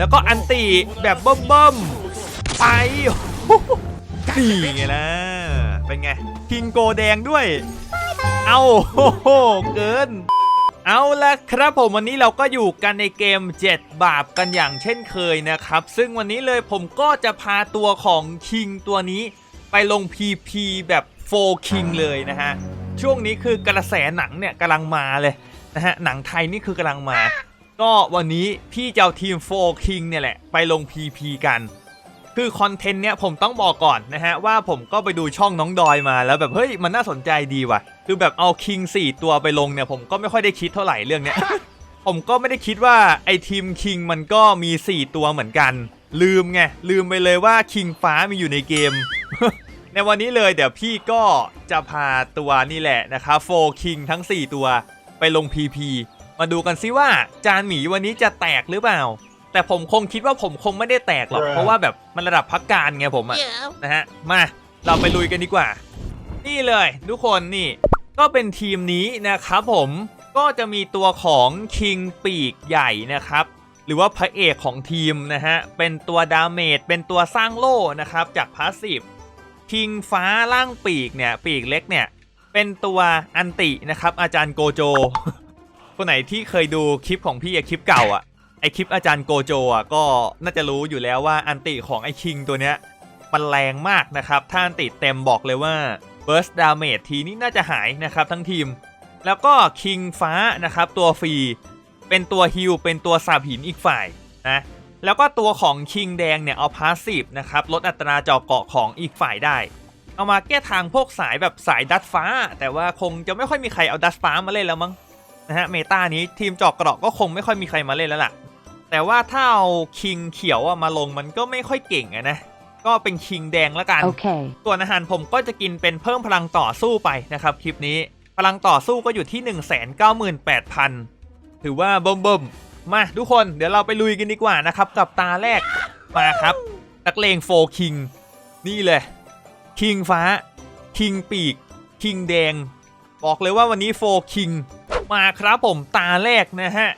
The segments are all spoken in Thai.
แล้วก็อันติแบบเบิ่มๆไปนี่ไงล่ะเป็นไงคิงโกแดงด้วย เอาโอ้โหเกินเอาละครับผมวันนี้เราก็อยู่กันในเกม 7 บาปกันอย่างเช่นเคยนะครับ ซึ่งวันนี้เลยผมก็จะพาตัวของคิงตัวนี้ ไปลง PP แบบ4 King เลยนะฮะ ช่วงนี้คือกระแสหนังเนี่ยกำลังมาเลยนะฮะ หนังไทยนี่คือกำลังมา ก็วันนี้พี่จะเอาทีม4 King เนี่ยแหละ ไปลง PP กัน คือคอนเทนต์เนี้ยผมต้องบอกก่อนนะฮะ ว่าผมก็ไปดูช่องน้องดอยมาแล้วแบบเฮ้ยมันน่าสนใจดีว่ะ คือแบบเอาคิง4ตัวไปลงเนี่ยผมก็ไม่ค่อยได้คิดเท่าไหร่เรื่องเนี้ย ผมก็ไม่ได้คิดว่าไอทีมคิงมันก็มี 4 ตัวเหมือนกัน ลืมไงลืมไปเลยว่าคิงฟ้ามีอยู่ในเกม ในวันนี้เลยเดี๋ยวพี่ก็จะพาตัวนี่แหละนะครับโฟคิงทั้ง 4 ตัวไปลง PP มาดูกันซิว่าจานหมีวันนี้จะแตกหรือเปล่า แต่ผมคงคิดว่าผมคงไม่ได้แตกหรอก เพราะว่าแบบมันระดับพักการไงผมอะนะฮะมาเราไปลุยกันดีกว่า นี่เลยทุกคนนี่ ก็เป็นทีมนี้นะครับผมก็จะมีตัวของคิงปีกใหญ่นะครับ หรือว่าพระเอกของทีมนะฮะ เป็นตัวดาเมจเป็นตัวสร้างโล่นะครับ จากพาสซีฟคิงฟ้าล่างปีกเนี่ย ปีกเล็กเนี่ย เป็นตัวอันตินะครับ อาจารย์โกโจ คนไหนที่เคยดูคลิปของพี่อะคลิปเก่าอะไอคลิปอาจารย์โกโจอะก็น่าจะรู้อยู่แล้วว่าอันติของไอคิงตัวเนี้ยมันแรงมากนะครับถ้าอันติเต็มบอกเลยว่า Burst Damage ทีนี้น่าจะหายนะครับทั้งทีม แล้วก็คิงฟ้านะครับตัวฟรีเป็นตัวฮิลเป็นตัวสาบหินอีกฝ่ายนะแล้วก็ตัวของคิงแดงเนี่ยเอาพาสซีฟนะครับลดอัตราเจาะเกาะของอีกฝ่ายได้ เอามาแก้ทางพวกสายแบบสายดัดฟ้า แต่ว่าคงจะไม่ค่อยมีใครเอาดัดฟ้ามาเล่นแล้วมั้ง นะฮะเมตานี้ทีมเจาะเกราะก็คงไม่ค่อยมีใครมาเล่นแล้วล่ะ แต่ว่าถ้าเอาคิงเขียวอะมาลงมันก็ไม่ค่อยเก่งอะนะ ก็เป็นคิงแดงแล้วกัน Okay. ส่วนอาหารผมก็จะกินเป็นเพิ่มพลังต่อสู้ไปนะครับคลิปนี้ พลังต่อสู้ก็อยู่ที่ 198,000 ถือว่าเบิ่มๆมาทุกคนเดี๋ยวเราไปลุยกันดีกว่านะครับ กับตาแรกมาครับนักเลงโฟคิงนี่เลยคิงฟ้าคิงปีกคิงแดง บอกเลยว่าวันนี้โฟคิง มาครับผมตาแรกนะฮะ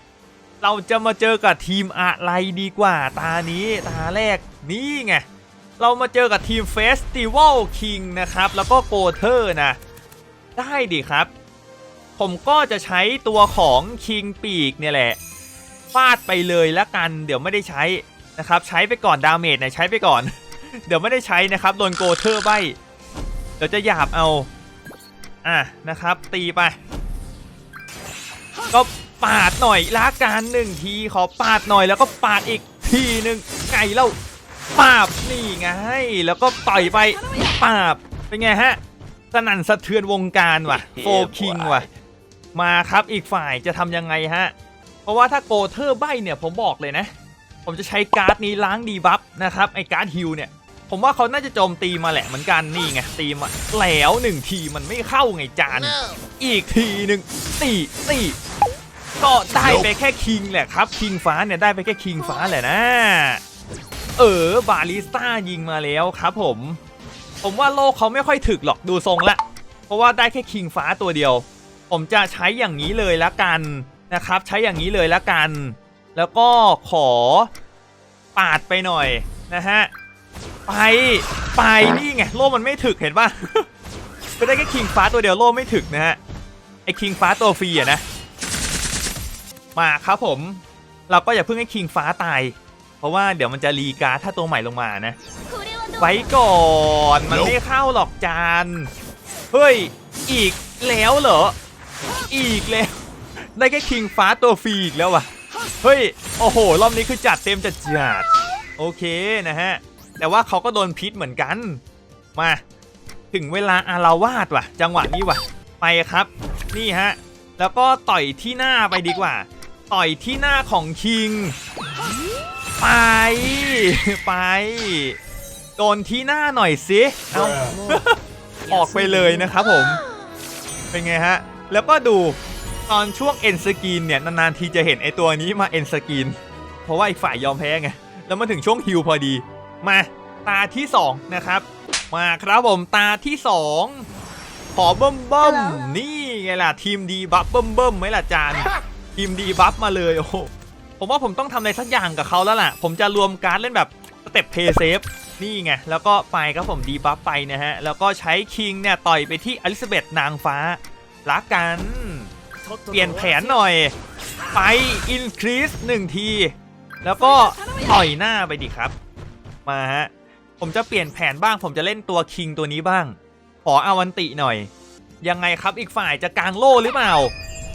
เราจะมาเจอกับทีมอะไรดีกว่า ตานี้ตาแรกนี่ไง เรามาเจอกับทีม Festival King นะครับ แล้วก็โกเทอร์นะ ได้ดิครับ ผมก็จะใช้ตัวของ King ปีกเนี่ยแหละฟาดไปเลยละกัน เดี๋ยวไม่ได้ใช้นะครับ ใช้ไปก่อนดาเมจเนี่ยใช้ไปก่อน เดี๋ยวไม่ได้ใช้นะครับโดนโกเทอร์ใบเดี๋ยวจะหยาบเอาอะนะครับ ตีไป ก็ปาดหน่อยละกันหนึ่งทีขอปาดหน่อยแล้วก็ปาดอีกทีหนึ่งไก่เล่าปาบนี่ไง แล้วก็ต่อยไปปาบเป็นไงฮะสนั่นสะเทือนวงการว่ะโฟคิงว่ะ มาครับอีกฝ่ายจะทำยังไงฮะ เพราะว่าถ้าโกเทอร์ใบเนี่ยผมบอกเลยนะ ผมจะใช้การ์ดนี้ล้างดีบัฟนะครับ ไอการ์ดฮิลเนี่ย ผมว่าเขาน่าจะโจมตีมาแหละเหมือนกันนี่ไงตีมาแล้วหนึ่งทีมันไม่เข้าไงจาน อีกทีหนึ่งตีตี ก็ได้ไปแค่คิงแหละครับ คิงฟ้าเนี่ยได้ไปแค่คิงฟ้าแหละนะ เออบาลิสต้ายิงมาแล้วครับผม ผมว่าโลกเขาไม่ค่อยถึกหรอกดูทรงละ เพราะว่าได้แค่คิงฟ้าตัวเดียว ผมจะใช้อย่างนี้เลยละกันนะครับ ใช้อย่างนี้เลยละกัน แล้วก็ขอปาดไปหน่อยนะฮะ ไปไปนี่ไงโล่มันไม่ถึกเห็นป่ะก็ได้แค่คิงฟ้าตัวเดียวโล่ไม่ถึกนะฮะไอคิงฟ้าตัวฟรีอะนะ มาครับผม เราก็อย่าเพิ่งให้คิงฟ้าตาย เพราะว่าเดี๋ยวมันจะรีการถ้าตัวใหม่ลงมานะ ไว้ก่อน มันไม่เข้าหรอกจาน เฮ้ย อีกแล้วเหรอ อีกแล้ว ได้แค่คิงฟ้าตัวฟรีอีกแล้ววะเฮ้ย โอ้โห รอบนี้คือจัดเต็มจัดจัด โอเคนะฮะ แต่ว่าเขาก็โดนพิษเหมือนกัน มา ถึงเวลาอาราวาสว่ะ จังหวะนี้ว่ะ ไปครับ นี่ฮะ แล้วก็ต่อยที่หน้าไปดีกว่า ต่อยที่หน้าของคิง ไป ไป โดนที่หน้าหน่อยสิเอาออกไปเลยนะครับผม เป็นไงฮะ แล้วก็ดูตอนช่วงเอ็นสกีนเนี่ย นานๆทีจะเห็นไอตัวนี้มาเอ็นสกีน เพราะว่าอีกฝ่ายยอมแพ้ไง แล้วมาถึงช่วงฮิลพอดี มาตาที่ 2 นะครับ มาครับผมตาที่ 2 ขอเบิ่มเบิ่มๆนี่ไงล่ะ ทีมดีบัฟเบิ่มเบิ่มๆไหมล่ะจาน ทีมดีบัฟมาเลยโอ้ผผมว่าผมต้องทำอะไรสักอย่างกับเขาแล้วล่ะ ผมจะรวมการ์ดเล่นแบบสเต็ปเพย์เซฟนี่ไง แล้วก็ไปครับผมดีบัฟไปนะฮะ แล้วก็ใช้คิงเนี่ย ต่อยไปที่อลิซาเบธนางฟ้ารักกัน เปลี่ยนแผนหน่อย ไปอินครีสหนึ่งที แล้วก็ต่อยหน้าไปดิครับ มาฮะ ผมจะเปลี่ยนแผนบ้าง ผมจะเล่นตัวคิงตัวนี้บ้าง ขออาวันติหน่อย ยังไงครับอีกฝ่ายจะกางโล่หรือเปล่า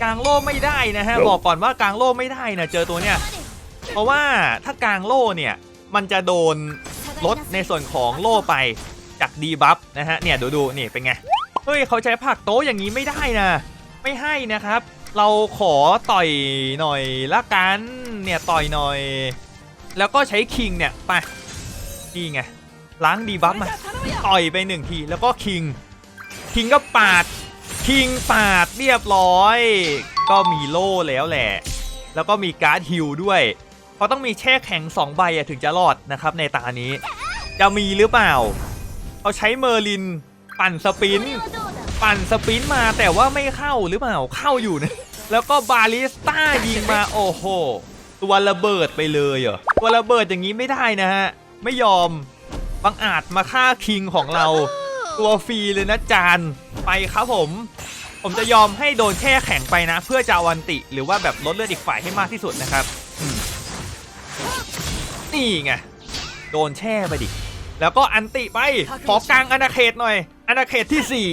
กางโล่ไม่ได้นะฮะบอกก่อนว่ากางโล่ไม่ได้นะเจอตัวเนี้ยเพราะว่าถ้ากางโล่เนี่ยมันจะโดนลดในส่วนของโล่ไปจากดีบัฟนะฮะเนี่ยดูดูนี่เป็นไงเฮ้ยเขาใช้ผักโต๊ะอย่างนี้ไม่ได้นะ ไม่ให้นะครับ เราขอต่อยหน่อยละกันเนี่ยต่อยหน่อย แล้วก็ใช้คิงเนี่ยไปนี่ไงล้างดีบัฟมาต่อยไปหนึ่งทีแล้วก็คิงคิงก็ปาด คิงปาดเรียบร้อย ก็มีโล่แล้วแหละ แล้วก็มีการ์ดฮิลด้วยเพราะต้องมีแช่แข็ง2ใบอะถึงจะรอดนะครับในตานี้ จะมีหรือเปล่าเขาใช้เมอร์ลิน ปั่นสปิน ปั่นสปินมาแต่ว่าไม่เข้าหรือเปล่าเข้าอยู่นะแล้วก็บาลิสต้ายิงมาโอ้โหตัวระเบิดไปเลยเหรอตัวระเบิดอย่างนี้ไม่ได้นะฮะไม่ยอมบังอาจมาฆ่าคิงของเรา ตัวฟรีเลยนะจานไปครับผม ผมจะยอมให้โดนแช่แข็งไปนะ เพื่อจะวันติหรือว่าแบบลดเลือดอีกฝ่ายให้มากที่สุดนะครับนี่ไงโดนแช่ไปดิ แล้วก็อันติไปขอกลางอนาเขตหน่อยอนาเขตที่สี่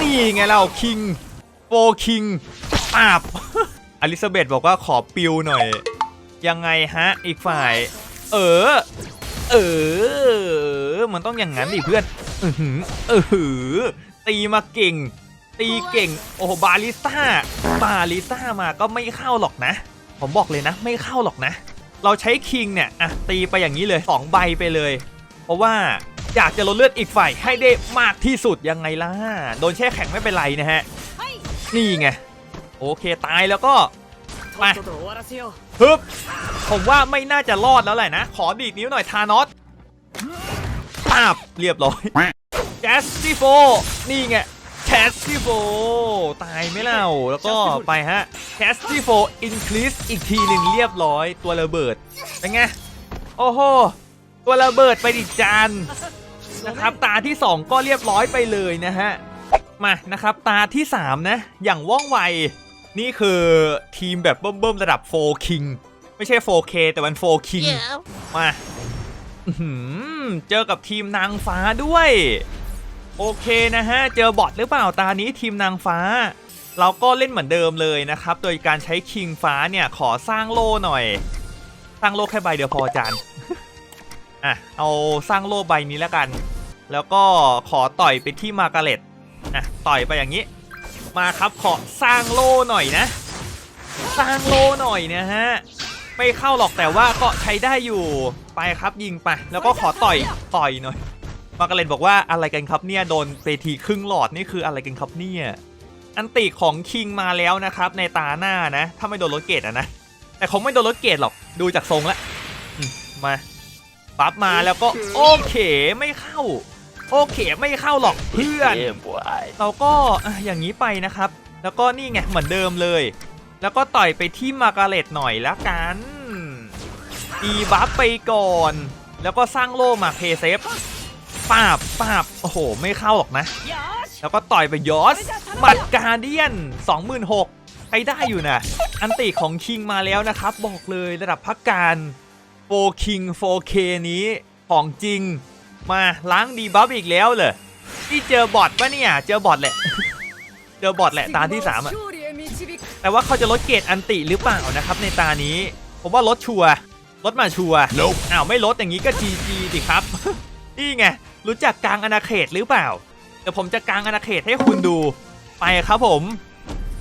นี่ไงเราคิงโฟคิงปาบอลิซาเบธบอกว่าขอปิวหน่อย ยังไงฮะอีกฝ่าย เออ เออ มันต้องอย่างนั้นดิเพื่อนอือหือเออหือตีมาเก่ง ตีเก่ง โอ้บาลิสต้าบาลิสต้ามาก็ไม่เข้าหรอกนะ ผมบอกเลยนะ ไม่เข้าหรอกนะ เราใช้คิงเนี่ยอะตีไปอย่างนี้เลย2ใบไปเลย เพราะว่าอยากจะลดเลือดอีกฝ่ายให้ได้มากที่สุดยังไงล่ะ โดนแช่แข็งไม่เป็นไรนะฮะ นี่ไง โอเคตายแล้วก็ไป ฮึบผมว่าไม่น่าจะรอดแล้วแหละนะ ขอดีดนิ้วหน่อยทานอสปาบเรียบร้อยแจสซี่โฟนี่ไงแคสซี่โฟตายไหมเล่าแล้วก็ไปฮะแคสซี่โฟอินคลีสอีกทีหนึ่งเรียบร้อยตัวระเบิดเป็นไงโอ้โหตัวระเบิดไปดิจานนะครับตาที่ 2 ก็เรียบร้อยไปเลยนะฮะมานะครับตาที่ 3 นะ อย่างว่องไว นี่คือทีมแบบเบิ่มๆระดับ 4 King ไม่ใช่ 4K แต่มัน 4 King มาอื้อหือเจอกับทีมนางฟ้าด้วย โอเคนะฮะ เจอบอทหรือเปล่าตานี้ทีมนางฟ้า เราก็เล่นเหมือนเดิมเลยนะครับ โดยการใช้คิงฟ้าเนี่ยขอสร้างโล่หน่อย สร้างโล่แค่ใบเดียวพอจานอะเอาสร้างโล่ใบนี้แล้วกัน แล้วก็ขอต่อยไปที่มาร์กาเร็ตอะต่อยไปอย่างนี้ มาครับขอสร้างโล่หน่อยนะ สร้างโล่หน่อยนะฮะไม่เข้าหรอกแต่ว่าก็ใช้ได้อยู่ไปครับยิงไป แล้วก็ขอต่อยต่อยหน่อย มาร์กาเร็ตบอกว่าอะไรกันครับเนี่ยโดนเปทีครึ่งหลอดนี่คืออะไรกันครับเนี่ยอันติของคิงมาแล้วนะครับ ในตาหน้านะ ถ้าไม่โดนรถเกตอะนะ แต่คงไม่โดนรถเกตหรอกดูจากทรงล้วอืมมาปั๊บมาแล้วก็โอเคไม่เข้า โอเคไม่เข้าหรอกเพื่อน เราก็อะอย่างนี้ไปนะครับ แล้วก็นี่ไงเหมือนเดิมเลย แล้วก็ต่อยไปที่มาร์กาเร็ตหน่อยละกันดีบัฟไปก่อน แล้วก็สร้างโล่มาเพย์เซฟปาบปาบโอ้โห ไม่เข้าหรอกนะ แล้วก็ต่อยไปยอสบัตรการเดียน 26,000ใช้ได้อยู่นะ อันติของคิงมาแล้วนะครับ บอกเลยระดับพักการโฟคิง 4K นี้ของจริง มาล้างดีบัฟอีกแล้วเลยที่เจอบอทปะเนี่ยเจอบอทแหละ เจอบอทแหละตาที่3อะแต่ว่าเขาจะลดเกรดอันติหรือเปล่านะครับ ในตานี้ ผมว่าลดชัวร์ลดมาชัวร์ Nope อ้าวไม่ลดอย่างนี้ก็ GG ดิครับนี่ไงรู้จักกลางอาณาเขตหรือเปล่าเดี๋ยวผมจะกลางอาณาเขตให้คุณดู ไปครับผม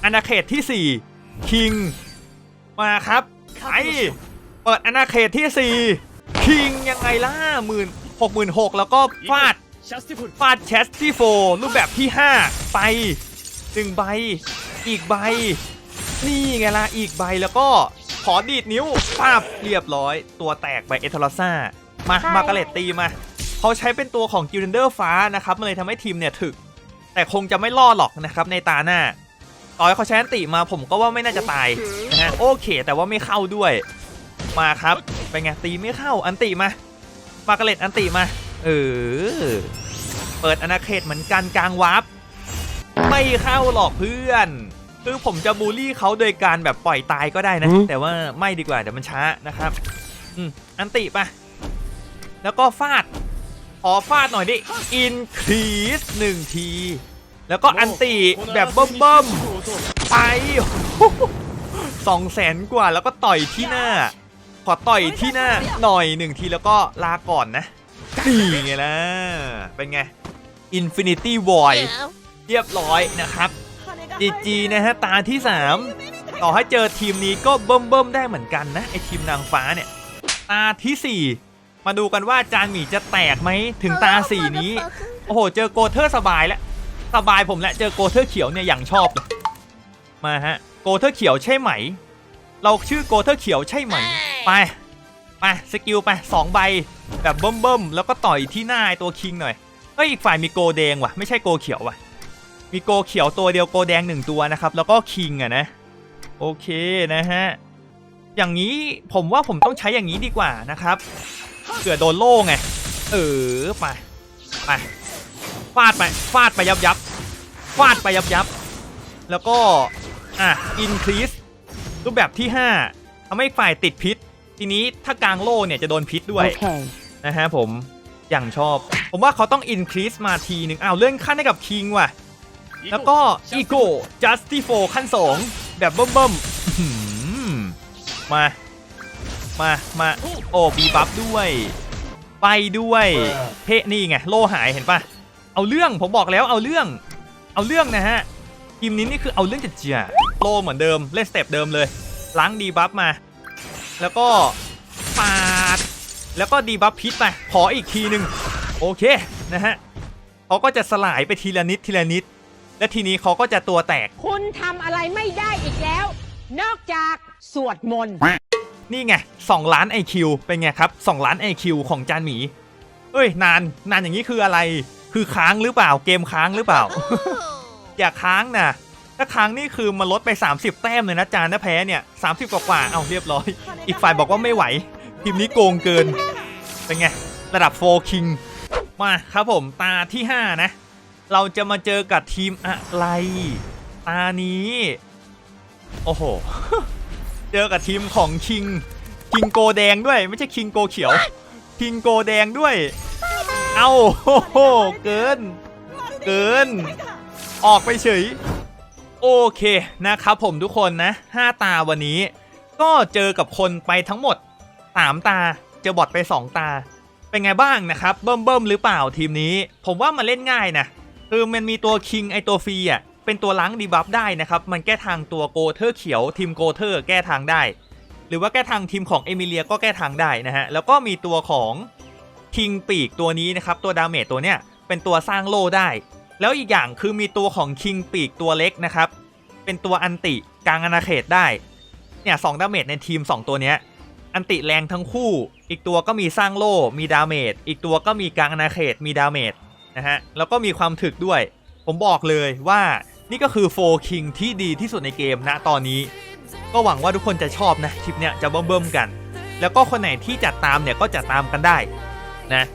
อาณาเขตที่4คิงมาครับไปเปิดอาณาเขตที่4คิงยังไงล่ะหมื่น หกหมื่นหกแล้วก็ฟาดฟาดแชสที่โฟรูปแบบที่ 5 ไปหนึ่งใบ อีกใบ นี่ไงล่ะ อีกใบแล้วก็ขอดีดนิ้วป้าบเรียบร้อย ตัวแตกไปเอทอร์ซ่า มา มากระเลตตีมา เขาใช้เป็นตัวของกิลเดนเดอร์ฟ้านะครับมันเลยทำให้ทีมเนี่ยถึก แต่คงจะไม่รอดหรอกนะครับในตาหน้าต่อให้เขาใช้อันติมาผมก็ว่าไม่น่าจะตายนะฮะโอเค แต่ว่าไม่เข้าด้วย มาครับเป็นไงตีไม่เข้าอันติมา ปากาเลตอันติมา เออ เปิดอนาเขตเหมือนกันกลางวาร์ปไม่เข้าหรอกเพื่อน คือผมจะบูลลี่เขาโดยการแบบปล่อยตายก็ได้นะ แต่ว่าไม่ดีกว่าเดี๋ยวมันช้านะครับ อืมอันติไปแล้วก็ฟาด ขอฟาดหน่อยดิอินครีสหนึ่งที แล้วก็อันติแบบเบิ่มๆไปสองแสนกว่าแล้วก็ต่อยที่หน้า ขอต่อยที่หน้าหน่อยหนึ่งทีแล้วก็ลาก่อนนะนี่ไงล่ะเป็นไง Infinity Void เรียบร้อยนะครับ GG นะฮะตาที่ 3 ต่อให้เจอทีมนี้ก็เบิ่มๆได้เหมือนกันนะไอทีมนางฟ้าเนี่ย ตาทีสี่4 มาดูกันว่าจานหมีจะแตกไหมถึงตาสีนี้ โอ้โห เจอโกเทอร์สบายแล้วสบายผมแล้วเจอโกเทอร์เขียวเนี่ยอย่างชอบเลยมาฮะโกเทอร์เขียวใช่ไหม เราชื่อโกเทอร์เขียวใช่ไหม ไปไปสกิลไปสองใบแบบเบิ่มๆแล้วก็ต่อยที่หน้าไอ้ตัวคิงหน่อยเฮ้ยอีกฝ่ายมีโกแดงว่ะไม่ใช่โกเขียวว่ะมีโกเขียวตัวเดียวโกแดงหนึ่งตัวนะครับแล้วก็คิงอะนะโอเคนะฮะอย่างนี้ผมว่าผมต้องใช้อย่างนี้ดีกว่านะครับเผื่อโดนโล่ไงเออไปไปฟาดไปฟาดไปยับยับฟาดไปยับยับแล้วก็อะ increase รูปแบบที่ 5ทำให้ฝ่ายติดพิษ ทีนี้ถ้ากลางโล่เนี่ยจะโดนพิษด้วย Okay. นะฮะผมอย่างชอบ ผมว่าเขาต้อง increase มาทีหนึ่งอ้าวเลื่อนขั้นให้กับคิงว่ะ แล้วก็ Ego Justify ขั้น 2 แบบเบิ่มๆอื้อหือมา มา มา โอ้บีบัฟด้วย ไปด้วย เพนี่ไง โลหายเห็นปะเอาเรื่องผมบอกแล้วเอาเรื่อง เอาเรื่องนะฮะทีมนี้นี่คือเอาเรื่องจัดเจียโลเหมือนเดิม เล่นสเต็ปเดิมเลย ล้างดีบัฟมา แล้วก็ปาด แล้วก็ดีบัฟพิษไป ขออีกทีหนึ่งโอเคนะฮะเขาก็จะสลายไปทีละนิดทีละนิด และทีนี้เขาก็จะตัวแตก คุณทำอะไรไม่ได้อีกแล้ว นอกจากสวดมนต์ นี่ไง2ล้าน IQ เป็นไงครับ2ล้าน IQ ของจานหมี เอ้ย นาน นานอย่างนี้คืออะไร คือค้างหรือเปล่า เกมค้างหรือเปล่า อย่าค้างนะ ถ้าค้างนี่คือมันลดไป 30 แต้มเลยนะจานนะแพ้เนี่ย30กว่ากว่าๆเอาเรียบร้อย อีกฝ่ายบอกว่าไม่ไหว ทีมนี้โกงเกิน เป็นไง ระดับ4 King มาครับผมตาที่ 5 นะ เราจะมาเจอกับทีมอะไร ตานี้ โอ้โห เจอกับทีมของคิงคิงโกแดงด้วย ไม่ใช่คิงโกเขียวคิงโกแดงด้วย เอาโอ้โหเกิน เกิน ออกไปเฉย โอเคนะครับผมทุกคนนะ 5 ตาวันนี้ ก็เจอกับคนไปทั้งหมด 3 ตา เจอบอทไป 2 ตา เป็นไงบ้างนะครับ เบิ่มเบิ่มหรือเปล่าทีมนี้ ผมว่ามันเล่นง่ายนะคือมันมีตัวคิงไอตัวฟรีอะเป็นตัวล้างดีบัฟได้นะครับ มันแก้ทางตัวโกเทอร์เขียวทีมโกเทอร์แก้ทางได้ หรือว่าแก้ทางทีมของเอมิเลียก็แก้ทางได้นะฮะ แล้วก็มีตัวของคิงปีกตัวนี้นะครับ ตัวดาเมจตัวเนี้ยเป็นตัวสร้างโล่ได้ แล้วอีกอย่างคือมีตัวของคิงปีกตัวเล็กนะครับ เป็นตัวอันติกลางอาณาเขตได้ เนี่ยสองดาเมจในทีม 2 ตัวเนี้ย อันติแรงทั้งคู่ อีกตัวก็มีสร้างโล่ มีดาเมจ อีกตัวก็มีกลางอาณาเขต มีดาเมจนะฮะ แล้วก็มีความถึกด้วย ผมบอกเลยว่านี่ก็คือโฟคิงที่ดีที่สุดในเกมณตอนนี้ ก็หวังว่าทุกคนจะชอบนะคลิปเนี้ยจะเบิ่มๆกัน แล้วก็คนไหนที่จัดตามเนี่ยก็จัดตามกันได้นะ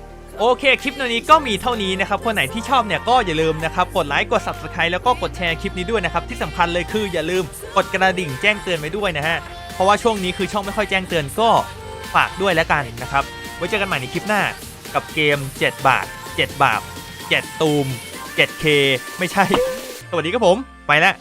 โอเค คลิปนี้ก็มีเท่านี้นะครับ คนไหนที่ชอบเนี่ยก็อย่าลืมนะครับ กดไลค์ กด subscribe แล้วก็กดแชร์คลิปนี้ด้วยนะครับ ที่สำคัญเลยคืออย่าลืมกดกระดิ่งแจ้งเตือนไว้ด้วยนะฮะ เพราะว่าช่วงนี้คือช่องไม่ค่อยแจ้งเตือนก็ฝากด้วยแล้วกันนะครับ ไว้เจอกันใหม่ในคลิปหน้ากับเกม 7 บาท 7 บาท 7 ตูม 7K ไม่ใช่ สวัสดีครับผม ไปแล้ว